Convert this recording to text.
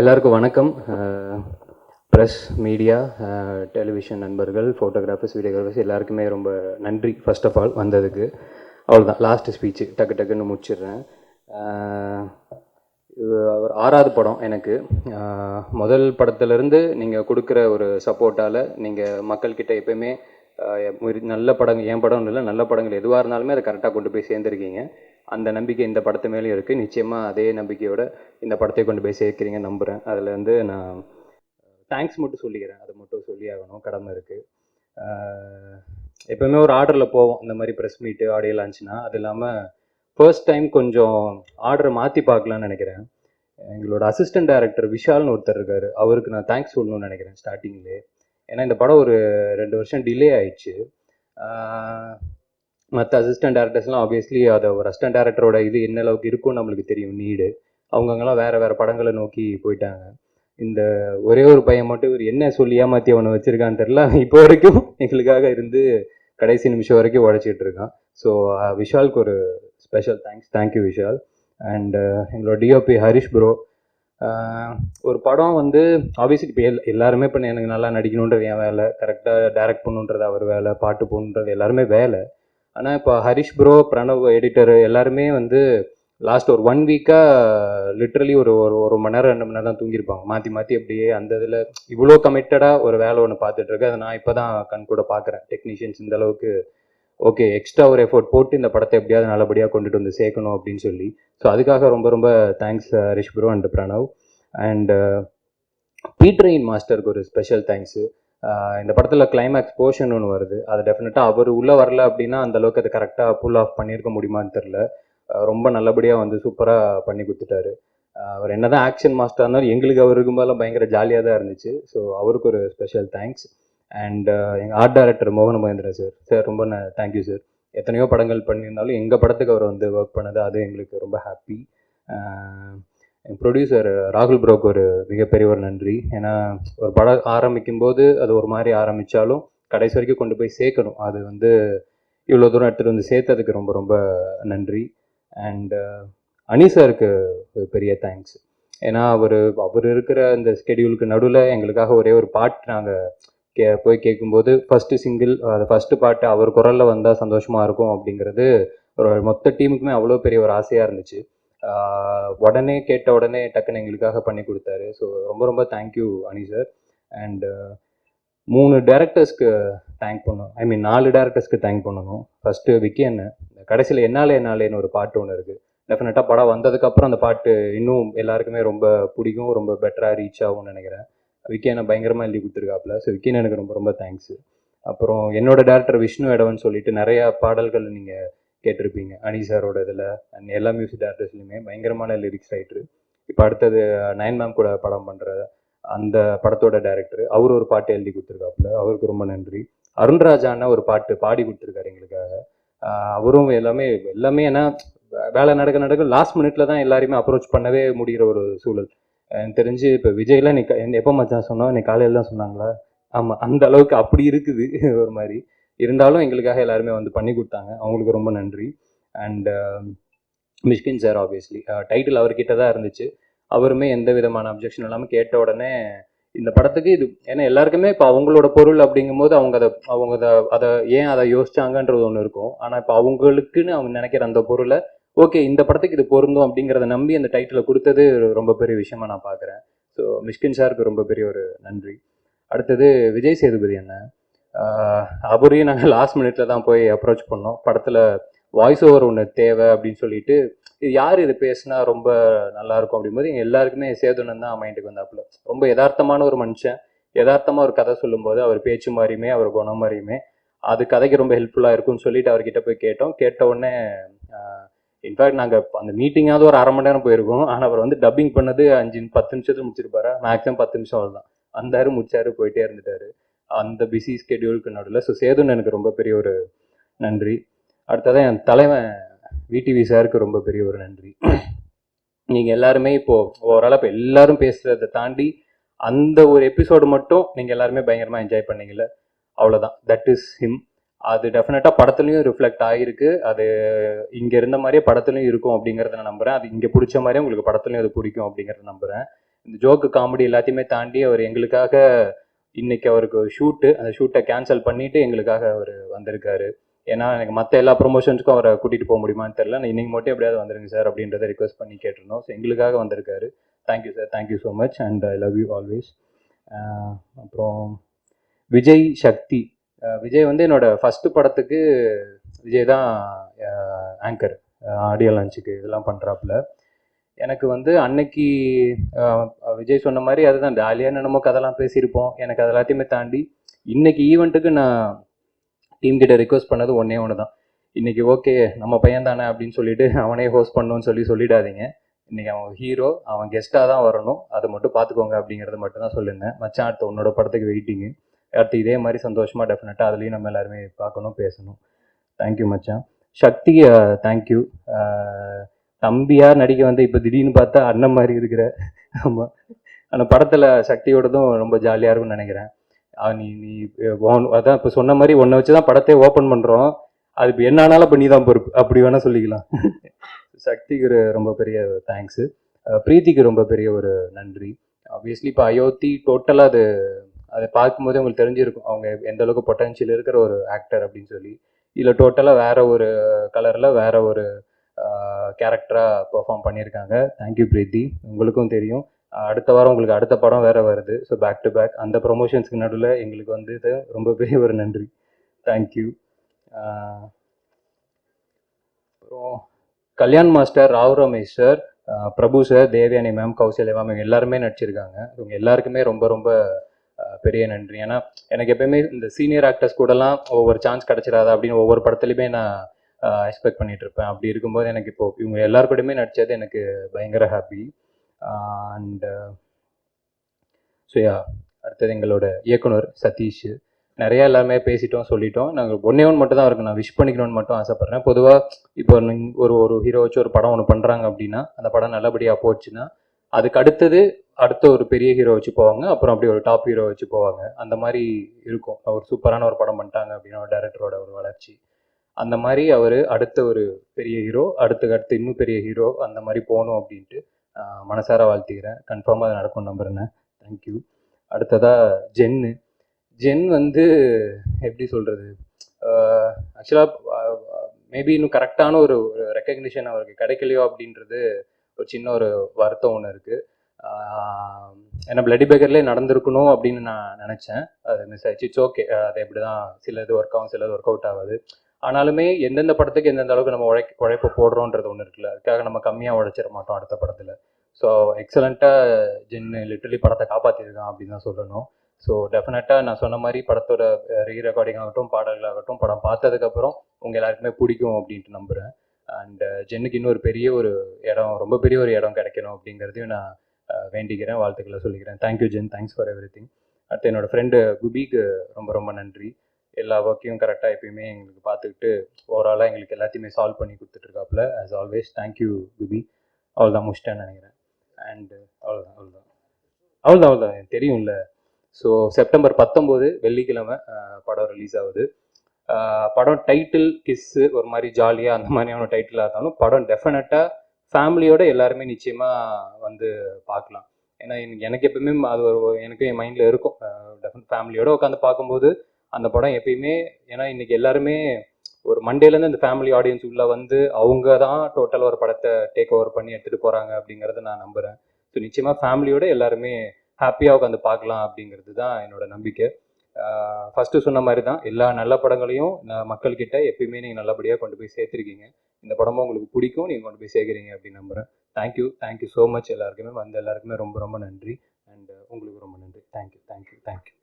எல்லாருக்கும் வணக்கம். Press media television நண்பர்கள் ஃபோட்டோகிராஃபர்ஸ் வீடியோகிராஃபர்ஸ் எல்லாருக்குமே ரொம்ப நன்றி ஃபர்ஸ்ட் ஆஃப் ஆல் வந்ததுக்கு. அவ்வளோதான் லாஸ்ட்டு ஸ்பீச்சு டக்கு டக்குன்னு முடிச்சிடுறேன். ஒரு ஆறாவது படம் எனக்கு. முதல் படத்துலேருந்து நீங்கள் கொடுக்குற ஒரு சப்போர்ட்டால் நீங்கள் மக்கள்கிட்ட எப்பயுமே நல்ல படங்கள் என் படம் இல்லை நல்ல படங்கள் எதுவாக இருந்தாலுமே அதை கரெக்டாக கொண்டு போய் சேர்ந்துருக்கீங்க. அந்த நம்பிக்கை இந்த படத்து மேலேயும் இருக்குது நிச்சயமாக அதே நம்பிக்கையோட இந்த படத்தை கொண்டு போய் சேர்க்குறீங்க நம்புகிறேன் அதில் வந்து நான் தேங்க்ஸ் மட்டும் சொல்லிக்கிறேன். அதை மட்டும் சொல்லி ஆகணும். கடமை இருக்குது எப்போவுமே ஒரு ஆர்டரில் போவோம். இந்த மாதிரி ப்ரெஸ் மீட்டு ஆடியோ லான்ச்னா அது இல்லாமல் ஃபர்ஸ்ட் டைம் கொஞ்சம் ஆர்டரை மாற்றி பார்க்கலான்னு நினைக்கிறேன். எங்களோட அசிஸ்டன்ட் டைரக்டர் விஷால்னு ஒருத்தர் இருக்கார். அவருக்கு நான் தேங்க்ஸ் சொல்லணும்னு நினைக்கிறேன் ஸ்டார்டிங்லேயே ஏன்னா இந்த படம் ஒரு ரெண்டு வருஷம் டிலே ஆயிடுச்சு. மற்ற அசிஸ்டன்ட் டேரக்டர்ஸ்லாம் ஆப்வியஸ்லி அதை ஒரு அசிஸ்டன்ட் டேரக்டரோட இது என்ன அளவுக்கு இருக்கும்னு நம்மளுக்கு தெரியும் நீடு அவங்கங்கெல்லாம் வேறு வேறு படங்களை நோக்கி போயிட்டாங்க. இந்த ஒரே ஒரு பையன் மட்டும் இவர் என்ன சொல்லி ஏமாத்தி அவனை வச்சுருக்கான்னு தெரில இப்போ வரைக்கும் எங்களுக்காக இருந்து கடைசி நிமிஷம் வரைக்கும் உழைச்சிட்டு இருக்கான். ஸோ uh, விஷாலுக்கு ஒரு special thanks thank you Vishal. And uh, எங்களோட டிஓபி ஹரிஷ் ப்ரோ uh, ஒரு படம் வந்து ஆப்வியஸ்லி இப்போ எல் எல்லாருமே இப்போ எனக்கு நல்லா நடிக்கணுன்றது என் வேலை. கரெக்டாக டைரக்ட் பண்ணுன்றது அவர் வேலை பாட்டு போகணுன்றது எல்லாருமே வேலை. ஆனால் இப்போ ஹரிஷ் ப்ரோ பிரணவ் எடிட்டர் எல்லாருமே வந்து லாஸ்ட் ஒரு ஒன் வீக்காக லிட்ரலி ஒரு ஒரு ஒரு மணி நேரம் ரெண்டு மணி நேரம் தான் தூங்கியிருப்பாங்க. மாற்றி மாற்றி அப்படியே அந்த இதில் இவ்வளோ கமிட்டடாக ஒரு வேலை ஒன்று பார்த்துட்ருக்கேன் அதை நான் இப்போ தான் கண் கூட பார்க்குறேன். டெக்னீஷியன்ஸ் இந்த அளவுக்கு ஓகே எக்ஸ்ட்ரா ஒரு எஃபோர்ட் போட்டு இந்த படத்தை எப்படியாவது நல்லபடியாக கொண்டுட்டு வந்து சேர்க்கணும் அப்படின்னு சொல்லி. ஸோ அதுக்காக ரொம்ப ரொம்ப thanks Harish bro and Pranav. And Peter Hein மாஸ்டருக்கு ஒரு ஸ்பெஷல் தேங்க்ஸு இந்த படத்தில் கிளைமேக்ஸ் போர்ஷன் ஒன்று வருது. அது டெஃபினட்டாக அவர் உள்ளே வரல அப்படின்னா அந்த அளவுக்கு அது கரெக்டாக புல் ஆஃப் பண்ணியிருக்க முடியுமான்னு தெரில ரொம்ப நல்லபடியாக வந்து சூப்பராக பண்ணி கொடுத்துட்டாரு. அவர் என்ன தான் ஆக்ஷன் மாஸ்டர் இருந்தாலும் எங்களுக்கு அவர் இருக்கும்போதெல்லாம் பயங்கர ஜாலியாக தான் இருந்துச்சு. ஸோ அவருக்கு ஒரு ஸ்பெஷல் தேங்க்ஸ் அண்ட் எங்கள் ஆர்ட் டைரக்டர் மோகன மகேந்திரன் சார் சார் ரொம்ப தேங்க்யூ சார் எத்தனையோ படங்கள் பண்ணியிருந்தாலும் எங்கள் படத்துக்கு அவர் வந்து ஒர்க் பண்ணது அது எங்களுக்கு ரொம்ப ஹாப்பி என் ப்ரொடியூசர் ராகுல் ப்ரோக்கு ஒரு மிகப்பெரிய ஒரு நன்றி. ஏன்னா ஒரு படம் ஆரம்பிக்கும் போது அது ஒரு மாதிரி ஆரம்பித்தாலும் கடைசி வரைக்கும் கொண்டு போய் சேர்க்கணும். அது வந்து இவ்வளோ தூரம் எடுத்துகிட்டு வந்து சேர்த்ததுக்கு ரொம்ப ரொம்ப நன்றி. அண்ட் அனி சாருக்கு ஒரு பெரிய தேங்க்ஸ் ஏன்னா அவர் அவர் இருக்கிற இந்த ஸ்கெடியூலுக்கு நடுவில் எங்களுக்காக ஒரே ஒரு பாட்டு நாங்கள் கே போய் கேட்கும்போது ஃபஸ்ட்டு சிங்கிள் அது ஃபஸ்ட்டு பாட்டு அவர் குரலில் வந்தால் சந்தோஷமாக இருக்கும் அப்படிங்கிறது ஒரு மொத்த டீமுக்குமே அவ்வளோ பெரிய ஒரு ஆசையாக இருந்துச்சு. உடனே கேட்ட உடனே டக்குன்னு எங்களுக்காக பண்ணி கொடுத்தாரு. ஸோ ரொம்ப ரொம்ப தேங்க்யூ அனி சார் அண்டு மூணு டேரக்டர்ஸ்க்கு தேங்க் பண்ணணும். ஐ மீன் நாலு டேரக்டர்ஸ்க்கு தேங்க் பண்ணணும். ஃபஸ்ட்டு விக்கி அண்ணன். கடைசியில் என்னாலே என்னாலேன்னு ஒரு பாட்டு ஒன்று இருக்குது டெஃபினட்டாக படம் வந்ததுக்கப்புறம் அந்த பாட்டு இன்னும் எல்லாருக்குமே ரொம்ப பிடிக்கும் ரொம்ப பெட்டராக ரீச் ஆகும்னு நினைக்கிறேன். விக்கி அண்ணன் பயங்கரமாக எழுதி கொடுத்துருக்காப்புல. ஸோ விக்கி எனக்கு ரொம்ப ரொம்ப தேங்க்ஸு அப்புறம் என்னோட டேரக்டர் விஷ்ணு எடவன் சொல்லிட்டு நிறையா பாடல்கள் நீங்கள் கேட்டிருப்பீங்க. அனி சாரோட இதில் அண்ட் எல்லா மியூசிக் டேரக்டர்ஸ்லையுமே பயங்கரமான லிரிக்ஸ் ரைட்ரு இப்போ அடுத்தது நயன் மேம் கூட படம் பண்ணுற அந்த படத்தோட டேரக்டர் அவர் ஒரு பாட்டு எழுதி கொடுத்துருக்காப்புல. அவருக்கு ரொம்ப நன்றி. அருண்ராஜான ஒரு பாட்டு பாடி கொடுத்துருக்காரு எங்களுக்காக. அவரும் எல்லாமே எல்லாமே ஏன்னா வேலை நடக்க நடக்க லாஸ்ட் மினிட்ல தான் எல்லாருமே அப்ரோச் பண்ணவே முடிகிற ஒரு சூழல். எனக்கு தெரிஞ்சு இப்போ விஜய்லாம் நீ எப்போ மச்சான் சொன்னோம்? இன்னைக்கு காலையில் தான் சொன்னாங்களா? ஆமாம் அந்த அளவுக்கு அப்படி இருக்குது ஒரு மாதிரி. இருந்தாலும் எங்களுக்காக எல்லாருமே வந்து பண்ணி கொடுத்தாங்க. அவங்களுக்கு ரொம்ப நன்றி. And Mysskin sir obviously title அவர்கிட்ட தான் இருந்துச்சு. அவருமே எந்த விதமான அப்ஜெக்ஷன் இல்லாமல் கேட்ட உடனே இந்த படத்துக்கு இது ஏன்னா எல்லாருக்குமே இப்போ அவங்களோட பொருள் அப்படிங்கும்போது அவங்க அதை அவங்க அதை அதை ஏன் அதை யோசிச்சாங்கன்றது ஒன்று இருக்கும். ஆனால் இப்போ அவங்களுக்குன்னு அவங்க நினைக்கிற அந்த பொருளை ஓகே இந்த படத்துக்கு இது பொருந்தும் அப்படிங்கிறத நம்பி அந்த டைட்டிலை கொடுத்தது ரொம்ப பெரிய விஷயமா நான் பார்க்குறேன் ஸோ மிஷ்கின் சாருக்கு ரொம்ப பெரிய ஒரு நன்றி. அடுத்தது விஜய் சேதுபதி அண்ணன் அவரையும் நாங்கள் லாஸ்ட் மினிட்ல தான் போய் அப்ரோச் பண்ணோம். படத்தில் வாய்ஸ் ஓவர் ஒன்று தேவை அப்படின்னு சொல்லிட்டு இது யார் இது பேசுனா ரொம்ப நல்லா இருக்கும் அப்படிங்கும்போது எங்கள் எல்லாருக்குமே சேதுனன் தான் மைண்டுக்கு வந்தாப்புல. ரொம்ப யதார்த்தமான ஒரு மனுஷன். யதார்த்தமாக ஒரு கதை சொல்லும்போது அவர் பேச்சு மாதிரியுமே அவர் குணம் மாதிரியுமே அது கதைக்கு ரொம்ப ஹெல்ப்ஃபுல்லாக இருக்கும்னு சொல்லிட்டு அவர்கிட்ட போய் கேட்டோம். கேட்ட உடனே இன்ஃபேக்ட் நாங்கள் அந்த மீட்டிங்காவது ஒரு அரை மணி நேரம் போயிருக்கோம். ஆனால் அவர் வந்து டப்பிங் பண்ணது அஞ்சு பத்து நிமிஷத்தில் முடிச்சிருப்பாரு. மேக்ஸிமம் பத்து நிமிஷம் அவ்வளோதான் வந்தார் முடிச்சாரு போயிட்டே இருந்துட்டாரு. அந்த பிஸி ஸ்கெடியூலுக்கு நடுவில். ஸோ சேதுன்னு எனக்கு ரொம்ப பெரிய ஒரு நன்றி. அடுத்ததான் என் தலைவன் விடிவி சாருக்கு ரொம்ப பெரிய ஒரு நன்றி. நீங்கள் எல்லாருமே இப்போது ஓவராலாக இப்போ எல்லாரும் பேசுகிறத தாண்டி அந்த ஒரு எபிசோடு மட்டும் நீங்கள் எல்லாருமே பயங்கரமாக என்ஜாய் பண்ணீங்கல்ல. அவ்வளோதான் தட் இஸ் ஹிம் அது டெஃபினட்டாக படத்துலையும் ரிஃப்ளெக்ட் ஆகிருக்கு அது இங்கே இருந்த மாதிரியே படத்துலையும் இருக்கும் அப்படிங்கிறத நான் நம்புகிறேன் அது இங்கே பிடிச்ச மாதிரியே உங்களுக்கு படத்துலையும் அது பிடிக்கும் அப்படிங்கிறத நம்புகிறேன் இந்த ஜோக்கு காமெடி எல்லாத்தையுமே தாண்டி அவர் எங்களுக்காக இன்னைக்கு அவருக்கு ஷூட்டு அந்த ஷூட்டை கேன்சல் பண்ணிட்டு எங்களுக்காக அவர் வந்திருக்காரு. ஏன்னா எனக்கு மற்ற எல்லா ப்ரொமோஷன்ஸ்க்கும் அவரை கூட்டிகிட்டு போக முடியுமான்னு தெரில நான் இன்னைக்கு மட்டும் எப்படியாவது வந்துருங்க சார் அப்படின்றத ரிக்வஸ்ட் பண்ணி கேட்டிருந்தோம். ஸோ எங்களுக்காக வந்திருக்காரு. Thank you sir thank you so much and I love you always அப்புறம் விஜய் சக்தி. விஜய் வந்து என்னோடய ஃபஸ்ட்டு படத்துக்கு விஜய் தான் ஆங்கர் ஆடியோ லான்ச்சுக்கு இதெல்லாம் பண்ணுறாப்புல எனக்கு வந்து அன்னைக்கு விஜய் சொன்ன மாதிரி அதுதான். ஜாலியாக என்னமோ கதெல்லாம் பேசியிருப்போம். எனக்கு அது எல்லாத்தையுமே தாண்டி இன்னைக்கு ஈவெண்ட்டுக்கு நான் டீம் கிட்ட ரிக்வஸ்ட் பண்ணது ஒன்றே ஒன்று தான். இன்னைக்கு ஓகே நம்ம பையன் தானே அப்படின்னு சொல்லிட்டு அவனே ஹோஸ்ட் பண்ணணும்னு சொல்லி சொல்லிடாதீங்க. இன்னைக்கு அவன் ஹீரோ அவன் கெஸ்ட்டாக தான் வரணும். அதை மட்டும் பார்த்துக்கோங்க அப்படிங்கிறத மட்டும் தான் சொல்லியிருந்தேன் மச்சான் அடுத்த உன்னோட படத்துக்கு வெயிட்டிங்கு அடுத்து இதே மாதிரி சந்தோஷமாக டெஃபினட்டாக அதுலேயும் நம்ம எல்லாருமே பார்க்கணும் பேசணும். தேங்க்யூ மச்சான். சக்தி தேங்க்யூ தம்பியாக நடிக்க வந்து இப்போ திடீர்னு பார்த்தா அண்ணன் மாதிரி இருக்கிற. ஆமாம் ஆனால் படத்தில் சக்தியோடதும் ரொம்ப ஜாலியாக இருக்கும்னு நினைக்கிறேன். நீ நீ அதான் இப்போ சொன்ன மாதிரி ஒன்றை வச்சு தான் படத்தை ஓப்பன் பண்ணுறோம் அது இப்போ என்ன ஆனாலும் இப்போ நீ தான் பொறுப்பு. அப்படி வேணால் சொல்லிக்கலாம். சக்திக்கு ரொம்ப பெரிய தேங்க்ஸு பிரீத்திக்கு ரொம்ப பெரிய ஒரு நன்றி. ஆப்வியஸ்லி இப்போ அயோத்தி டோட்டலாக அது அதை பார்க்கும்போதே உங்களுக்கு தெரிஞ்சிருக்கும். அவங்க எந்த அளவுக்கு பொட்டன்ஷியல் இருக்கிற ஒரு ஆக்டர் அப்படின்னு சொல்லி. இதில் டோட்டலாக வேற ஒரு கலரில் வேற ஒரு கேரக்டராக பெர்ஃபார்ம் பண்ணியிருக்காங்க. தேங்க்யூ பிரீத்தி உங்களுக்கும் தெரியும். அடுத்த வாரம் உங்களுக்கு அடுத்த படம் வேறு வருது. ஸோ பேக் டு பேக் அந்த ப்ரொமோஷன்ஸ்க்கு நடுவில் எங்களுக்கு வந்து இது ரொம்ப பெரிய ஒரு நன்றி. தேங்க்யூ அப்புறம் Kalyan master Rao Ramesh sir Prabhu sir Devayani ma'am Kausalya ma'am இவங்க எல்லாருமே நடிச்சிருக்காங்க. இவங்க எல்லாருக்குமே ரொம்ப ரொம்ப பெரிய நன்றி. ஏன்னா எனக்கு எப்பயுமே இந்த சீனியர் ஆக்டர்ஸ் கூடலாம் ஒவ்வொரு சான்ஸ் கிடைச்சிடாதா அப்படின்னு ஒவ்வொரு படத்துலையுமே நான் எக்ஸ்பெக்ட் பண்ணிட்டு இருப்பேன் அப்படி இருக்கும்போது எனக்கு இப்போ இவங்க எல்லார் கூடயுமே நடிச்சது எனக்கு பயங்கர ஹாப்பி அண்டு ஸோ யா அடுத்தது எங்களோட இயக்குனர் சதீஷ். நிறையா எல்லாமே பேசிட்டோம் சொல்லிட்டோம். நாங்கள் ஒன்றே ஒன்று மட்டும் தான் அவருக்கு நான் விஷ் பண்ணிக்கணும்னு மட்டும் ஆசைப்பட்றேன். பொதுவாக இப்போ ஒரு ஒரு ஹீரோ வச்சு ஒரு படம் ஒன்று பண்ணுறாங்க அப்படின்னா அந்த படம் நல்லபடியாக போச்சுன்னா அதுக்கு அடுத்தது அடுத்த ஒரு பெரிய ஹீரோ வச்சு போவாங்க. அப்புறம் அப்படி ஒரு டாப் ஹீரோ வச்சு போவாங்க. அந்த மாதிரி இருக்கும். ஒரு சூப்பரான ஒரு படம் பண்ணிட்டாங்க அப்படின்னா டேரக்டரோட ஒரு வளர்ச்சி. அந்த மாதிரி அவர் அடுத்த ஒரு பெரிய ஹீரோ அடுத்து அடுத்து இன்னும் பெரிய ஹீரோ அந்த மாதிரி போகணும் அப்படின்ட்டு மனசார வாழ்த்துக்கிறேன். கன்ஃபார்மாக அது நடக்கும் நம்புறேன். தேங்க்யூ அடுத்ததா ஜென்னு. ஜென் வந்து எப்படி சொல்கிறது ஆக்சுவலாக மேபி இன்னும் கரெக்டான ஒரு ரெக்கக்னிஷன் அவருக்கு கிடைக்கலையோ அப்படின்றது ஒரு சின்ன ஒரு வருத்தம் ஒன்று இருக்குது ஏன்னா பிளடி பேக்கர்லேயே நடந்திருக்கணும் அப்படின்னு நான் நினச்சேன். அது மிஸ் ஆயிடுச்சு. இட்ஸ் ஓகே அது எப்படி தான் சில இது ஒர்க் ஆகும் சில இது ஒர்க் அவுட் ஆகாது. ஆனாலுமே எந்தெந்த படத்துக்கு எந்தெந்த அளவுக்கு நம்ம உழை உழைப்பு போடுறோன்றது ஒன்று இருக்குல்ல. அதுக்காக நம்ம கம்மியாக உழைச்சிட மாட்டோம் அடுத்த படத்தில். ஸோ எக்ஸலண்ட்டாக ஜென்னு லிட்டரலி படத்தை காப்பாற்றிருக்கான் அப்படின்னு தான் சொல்லணும். ஸோ டெஃபினட்டாக நான் சொன்ன மாதிரி படத்தோட ரீ ரெக்கார்டிங் ஆகட்டும் பாடல்களாகட்டும் படம் பார்த்ததுக்கப்புறம் உங்கள் எல்லாருக்குமே பிடிக்கும் அப்படின்ட்டு நம்புகிறேன் அண்ட் ஜென்னுக்கு இன்னொரு பெரிய ஒரு இடம் ரொம்ப பெரிய ஒரு இடம் கிடைக்கணும் அப்படிங்கிறதையும் நான் வேண்டிக்கிறேன் வாழ்த்துக்களை சொல்லிக்கிறேன். Thank you Jen thanks for everything அடுத்து என்னோட ஃப்ரெண்டு குபிக்கு ரொம்ப ரொம்ப நன்றி. எல்லா ஒர்க்கையும் கரெக்டாக எப்பயுமே எங்களுக்கு பார்த்துக்கிட்டு ஓவராலாக எங்களுக்கு எல்லாத்தையுமே சால்வ் பண்ணி கொடுத்துட்ருக்காப்புல. As always thank you Kubi அவ்வளோதான் முடிச்சிட்டேன்னு நினைக்கிறேன். அண்டு அவ்வளோதான் அவ்வளோதான் அவ்வளோதான் அவ்வளோதான் எனக்கு தெரியும்ல. ஸோ செப்டம்பர் பத்தொம்போது வெள்ளிக்கிழமை படம் ரிலீஸ் ஆகுது. படம் டைட்டில் கிஸ்ஸு ஒரு மாதிரி ஜாலியாக அந்த மாதிரியான டைட்டிலாக இருந்தாலும் படம் டெஃபினட்டாக ஃபேமிலியோட எல்லாருமே நிச்சயமாக வந்து பார்க்கலாம். ஏன்னா எனக்கு- எப்பவுமே அது ஒரு எனக்கு என் மைண்டில் இருக்கும். டெஃபினட் ஃபேமிலியோட உட்காந்து பார்க்கும்போது அந்த படம் எப்பயுமே ஏன்னா இன்னைக்கு எல்லாருமே ஒரு மண்டேலேருந்து அந்த ஃபேமிலி ஆடியன்ஸ் உள்ள வந்து அவங்க தான் டோட்டலாக ஒரு படத்தை டேக் ஓவர் பண்ணி எடுத்துகிட்டு போகிறாங்க அப்படிங்கிறத நான் நம்புகிறேன் ஸோ நிச்சயமாக ஃபேமிலியோட எல்லாருமே ஹாப்பியாக உட்காந்து பார்க்கலாம் அப்படிங்கிறது தான் என்னோட நம்பிக்கை. ஃபஸ்ட்டு சொன்ன மாதிரி தான் எல்லா நல்ல படங்களையும் நான் மக்கள்கிட்ட எப்பயுமே நீங்கள் நல்லபடியாக கொண்டு போய் சேர்த்துருக்கீங்க. இந்த படமும் உங்களுக்கு பிடிக்கும் நீங்கள் கொண்டு போய் சேர்க்குறீங்க அப்படின்னு நம்புகிறேன் தேங்க்யூ தேங்க்யூ ஸோ மச் எல்லாருக்குமே. வந்த எல்லாருக்குமே ரொம்ப ரொம்ப நன்றி. அண்ட் உங்களுக்கு ரொம்ப நன்றி. Thank you thank you thank you